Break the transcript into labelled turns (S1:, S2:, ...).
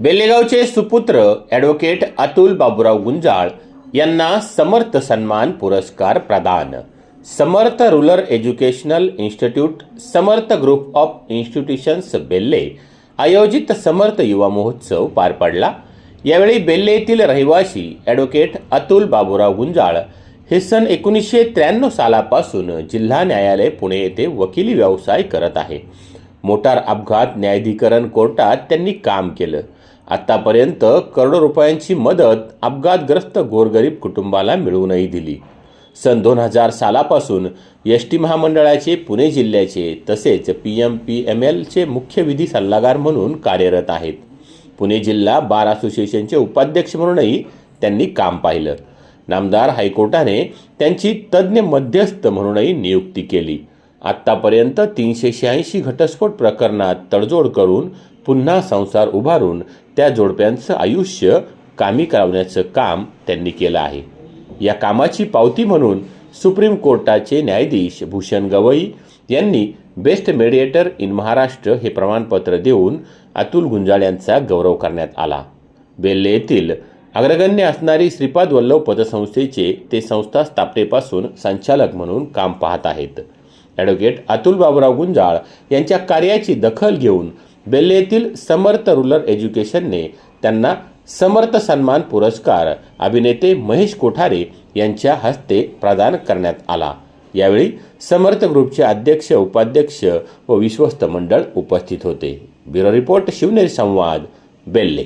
S1: बेल्लेगावचे सुपुत्र ॲडव्होकेट अतुल बाबुराव गुंजाळ यांना समर्थ सन्मान पुरस्कार प्रदान. समर्थ rural educational institute Samarth group of institutions बेल्ले आयोजित समर्थ युवा महोत्सव पार पडला. यावेळी बेल्ले येथील रहिवासी ॲडव्होकेट अतुल बाबुराव गुंजाळ हे सन एकोणीसशे त्र्याण्णव सालापासून जिल्हा न्यायालय पुणे येथे वकिली व्यवसाय करत आहे. मोटार अपघात न्यायाधिकरण कोर्टात त्यांनी काम केलं. आत्तापर्यंत करोडो रुपयांची मदत अपघातग्रस्त गोरगरीब कुटुंबाला मिळवूनही दिली. सन दोन हजार सालापासून एस टी महामंडळाचे पुणे जिल्ह्याचे तसेच पी एम पी एम एलचे मुख्य विधी सल्लागार म्हणून कार्यरत आहेत. पुणे जिल्हा बार असोसिएशनचे उपाध्यक्ष म्हणूनही त्यांनी काम पाहिलं. नामदार हायकोर्टाने त्यांची तज्ज्ञ मध्यस्थ म्हणूनही नियुक्ती केली. आत्तापर्यंत तीनशे शहाऐंशी घटस्फोट प्रकरणात तडजोड करून पुन्हा संसार उभारून त्या जोडप्यांचं आयुष्य कामी करावण्याचं काम त्यांनी केलं आहे. या कामाची पावती म्हणून सुप्रीम कोर्टाचे न्यायाधीश भूषण गवई यांनी बेस्ट मेडिएटर इन महाराष्ट्र हे प्रमाणपत्र देऊन अतुल गुंजाळ यांचा गौरव करण्यात आला. बेल्ले येथील अग्रगण्य असणारी श्रीपाद वल्लभ पतसंस्थेचे ते संस्था स्थापनेपासून संचालक म्हणून काम पाहत आहेत. ॲडव्होकेट अतुल बाबूराव गुंजाळ यांच्या कार्याची दखल घेऊन बेल्ले येथील समर्थ रुरल एज्युकेशनने त्यांना समर्थ सन्मान पुरस्कार अभिनेते महेश कोठारे यांच्या हस्ते प्रदान करण्यात आला. यावेळी समर्थ ग्रुपचे अध्यक्ष उपाध्यक्ष व विश्वस्त मंडळ उपस्थित होते. ब्युरो रिपोर्ट शिवनेरी संवाद बेल्ले.